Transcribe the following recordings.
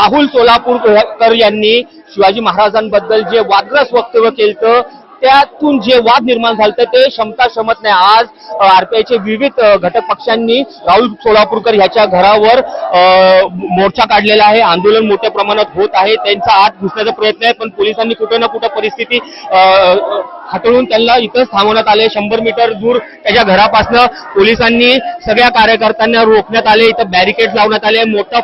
राहुल सोलापूरकर यांनी शिवाजी महाराजांबद्दल जे वादग्रस्त वक्तव्य केलं त्यातून जे वाद निर्माण झालं ते क्षमता क्षमत नाही. आज आरपीआयचे विविध घटक पक्षांनी राहुल सोलापूरकर ह्याच्या घरावर मोर्चा काढलेला आहे. आंदोलन मोठ्या प्रमाणात होत आहे. त्यांचा आत घुसण्याचा प्रयत्न आहे पण पोलिसांनी कुठे ना कुठे परिस्थिती हाताळून त्यांना इथंच थांबवण्यात आले. शंभर मीटर दूर त्याच्या घरापासनं पोलिसांनी सगळ्या कार्यकर्त्यांना रोखण्यात आले. इथं बॅरिकेड लावण्यात आले. मोठा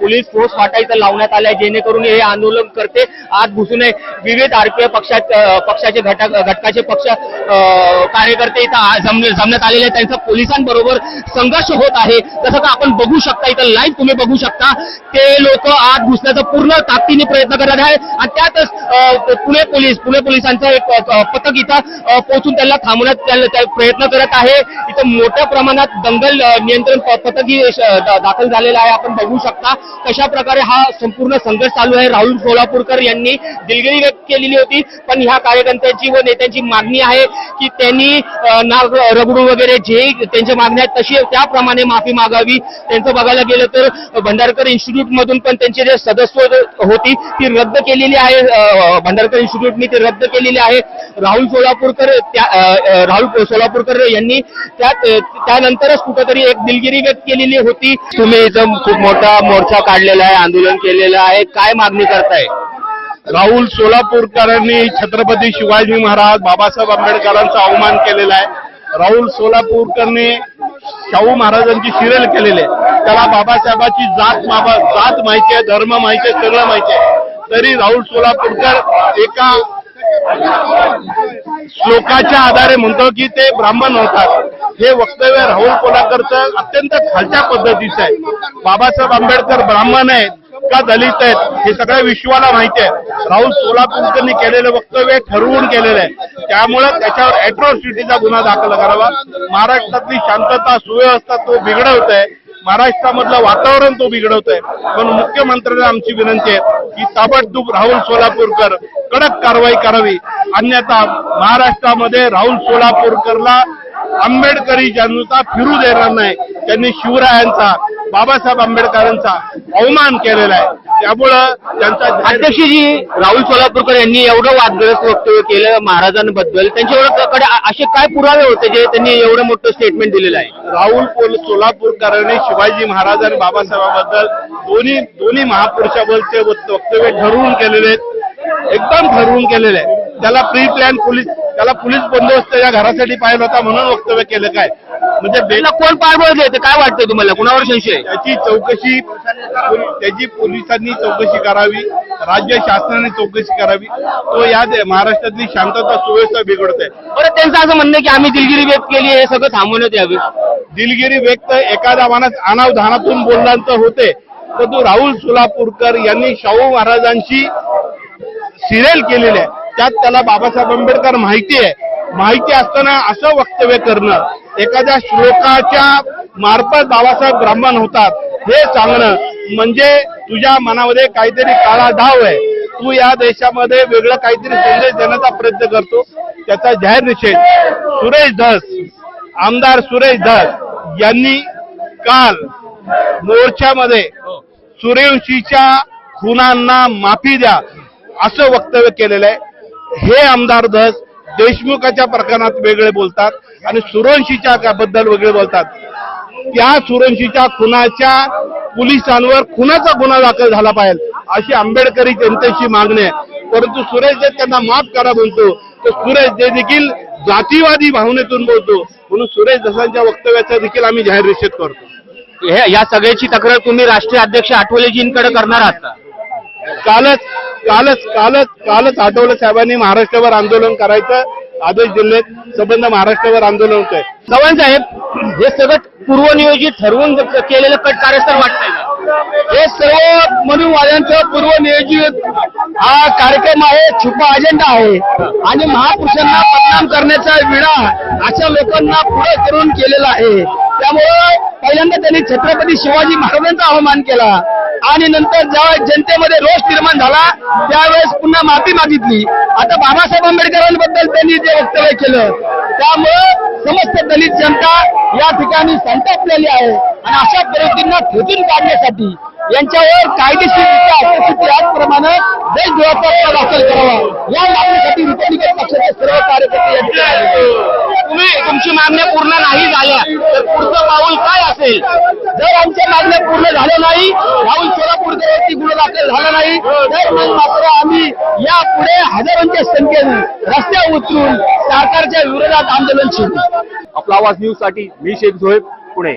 पोलीस फोर्स वाटा इथं लावण्यात आलाय जेणेकरून हे आंदोलन करते. आत घुसू नये. विविध आरपीआय पक्षात पक्षाचे घटक घटकाचे पक्ष कार्यकर्ते इथं जमण्यात आलेले आहेत. त्यांचा पोलिसांबरोबर संघर्ष होत आहे. जसं का आपण बघू शकता इथं लाईव्ह तुम्ही बघू शकता ते लोक आत घुसण्याचा पूर्ण ताकदीने प्रयत्न करत आहे आणि त्यातच पुणे पोलीस पुणे पोलिसांचं एक पथक इथं पोहोचून त्यांना थांबवण्यात त्याला- त्या प्रयत्न करत आहे. इथं मोठ्या प्रमाणात दंगल नियंत्रण प- पथकही दाखल झालेलं आहे. आपण बघू शकता कशा प्रकारे हा संपूर्ण संघर्ष चालू आहे. राहुल सोलापूरकर यांनी दिलगिरी व्यक्त केलेली होती. पण ह्या कार्यकर्त्यांची व नेत्यांची मागणी आहे की त्यांनी नाग रगडू वगैरे जे त्यांच्या मागण्या आहेत तशी त्याप्रमाणे माफी मागावी. त्यांचं बघायला गेलं तर भंडारकर इन्स्टिट्यूट मधून पण त्यांचे जे सदस्य होती ती रद्द केलेली आहे. भंडारकर इन्स्टिट्यूटनी ती रद्द केलेली आहे. राहुल सोलापूरकर त्या राहुल सोलापूरकर यांनी त्यात त्यानंतरच कुठंतरी एक दिलगिरी व्यक्त केलेली होती. तुम्ही इथं खूप मोठा मोर्चा काढलेला आहे आंदोलन केलेलं आहे. काय मागणी करताय? राहुल सोलापूरकरांनी छत्रपती शिवाजी महाराज बाबासाहेब आंबेडकरांचा अवमान केलेला आहे. राहुल सोलापूरकरने शाहू महाराजांची सिरियल केलेली आहे. त्याला बाबासाहेबाची जात बाबा जात माहिती आहे धर्म माहिती आहे सगळं माहिती आहे. तरी राहुल सोलापूरकर एका श्लोकाच्या आधारे म्हणतो की ते ब्राह्मण होतात. हे वक्तव्य राहुल कोल्हाकरचं अत्यंत खालच्या पद्धतीचं आहे. बाबासाहेब आंबेडकर ब्राह्मण आहेत. का दलित आहेत. हे सगळ्या विश्वाला माहिती आहे. राहुल सोलापूरकरनी केलेलं वक्तव्य ठरवून केलेलं आहे. त्यामुळे त्याच्यावर अॅट्रॉसिटीचा गुन्हा दाखल करावा. महाराष्ट्रातली शांतता सुव्यवस्था तो बिघडवत आहे महाराष्ट्रामधलं वातावरण तो बिघडवतोय. पण मुख्यमंत्र्यांना आमची विनंती आहे की ताबडतोब राहुल सोलापूरकर कडक कारवाई करावी. अन्यथा महाराष्ट्रामध्ये राहुल सोलापूरकरला आंबेडकरी जनता फिरू देणार नाही. त्यांनी शिवरायांचा बाबासाहेब आंबेडकरांचा अवमान केलेला आहे. त्यामुळं त्यांचा अध्यक्षजी राहुल सोलापूरकर यांनी एवढं वादग्रस्त वक्तव्य केलं महाराजांबद्दल त्यांच्याकडे असे काय पुरावे होते जे त्यांनी एवढं मोठं स्टेटमेंट दिलेलं आहे? राहुल सोलापूरकरांनी शिवाजी महाराज आणि बाबासाहेबांबद्दल दोन्ही दोन्ही महापुरुषाबद्दलचे वक्तव्य ठरवून केलेले आहेत. एकदम ठरवून केलेले आहे त्याला प्री प्लॅन पोलीस त्याला पोलीस बंदोबस्त या घरासाठी पाहिला होता म्हणून वक्तव्य केलं काय? म्हणजे बे- त्याला कोण पाठवलं ते काय वाटतंय तुम्हाला? कुणावर संशय आहे? त्याची चौकशी त्याची पोलिसांनी चौकशी करावी राज्य शासनाने चौकशी करावी. तो या महाराष्ट्रातली शांतता सुव्यवस्था बिघडते बरं त्यांचं असं म्हणणं आहे की आम्ही दिलगिरी व्यक्त केली हे सगळं थांबवण्यात यावं. दिलगिरी व्यक्त एखाद्या माणूस अनावधानातून बोलल्यानंतर होते. परंतु राहुल सोलापूरकर यांनी शाहू महाराजांची सिरियल केलेली आहे. त्यात त्याला बाबासाहेब आंबेडकर माहिती आहे. माहिती असताना असं वक्तव्य करणं एखाद्या श्लोकाच्या मार्फत बाबासाहेब ब्राह्मण होतात हे सांगणं म्हणजे तुझ्या मनामध्ये काहीतरी काळा धाव आहे. तू या देशामध्ये वेगळं काहीतरी संदेश देण्याचा प्रयत्न करतो त्याचा जाहीर निषेध सुरेश धस आमदार सुरेश धस यांनी काल मोर्चामध्ये सूर्यवंशीच्या खुनांना माफी द्या असं वक्तव्य केलेलं आहे. हे आमदार धस देशमुखाच्या प्रकरणात वेगळे बोलतात आणि सुरवंशीच्या बद्दल वेगळे बोलतात. त्या सुरवंशीच्या खुनाच्या पोलिसांवर खुनाचा गुन्हा दाखल झाला पाहिजे अशी आंबेडकरी जनतेची मागणी आहे. परंतु सुरेश देत त्यांना माफ करा म्हणतो. तर सुरेश दे देखील जातीवादी भावनेतून बोलतो. म्हणून सुरेश दसांच्या वक्तव्याचा देखील आम्ही जाहीर निषेध करतो. हे या सगळ्याची तक्रार तुम्ही राष्ट्रीय अध्यक्ष आठवलेजींकडे करणार आहात? कालच कालच कालच कालच आठवले साहेबांनी महाराष्ट्रावर आंदोलन करायचं. आदेश दिले संबंध महाराष्ट्रावर आंदोलन होतंय. चव्हाण साहेब हे सगळं पूर्वनियोजित ठरवून केलेलं कट कार्यस्थळ वाटतंय हे सर्व मनुवाद्यांचं पूर्वनियोजित हा कार्यक्रम आहे छुपा अजेंडा आहे. आणि महापुरुषांना बदनाम करण्याचा विडा अशा लोकांना पुढे करून केलेला आहे. त्यामुळं पहिल्यांदा त्यांनी छत्रपती शिवाजी महाराजांचा अवमान केला. आणि नंतर ज्यावेळेस जनतेमध्ये रोष निर्माण झाला त्यावेळेस पुन्हा माफी मागितली. आता बाबासाहेब आंबेडकरांबद्दल त्यांनी जे वक्तव्य केलं त्यामुळं समस्त दलित जनता या ठिकाणी संतापलेली आहे. आणि अशा परिस्थितींना खोदून काढण्यासाठी यांच्यावर कायदेशीर त्याचप्रमाणे देशद्रोहाचा दाखल करावा. या मागणीसाठी रिपब्लिकन पक्षाचे सर्व कार्यकर्ते या ठिकाणी आलेले आहेत. तुम्ही तुमची मागण्या पूर्ण नाही झाल्या तर पुढचं पाऊल असेल जर आमच्या मागण्या पूर्ण झाल्या नाही राहुल सोलापूरकरवरती गुन्हा दाखल झाला नाही तर मग मात्र आम्ही या पुढे हजारोंच्या संख्येने रस्त्यावर उतरून सरकारच्या विरोधात आंदोलन छेडू आपला आवाज न्यूजसाठी मी शेख झोहेब पुणे.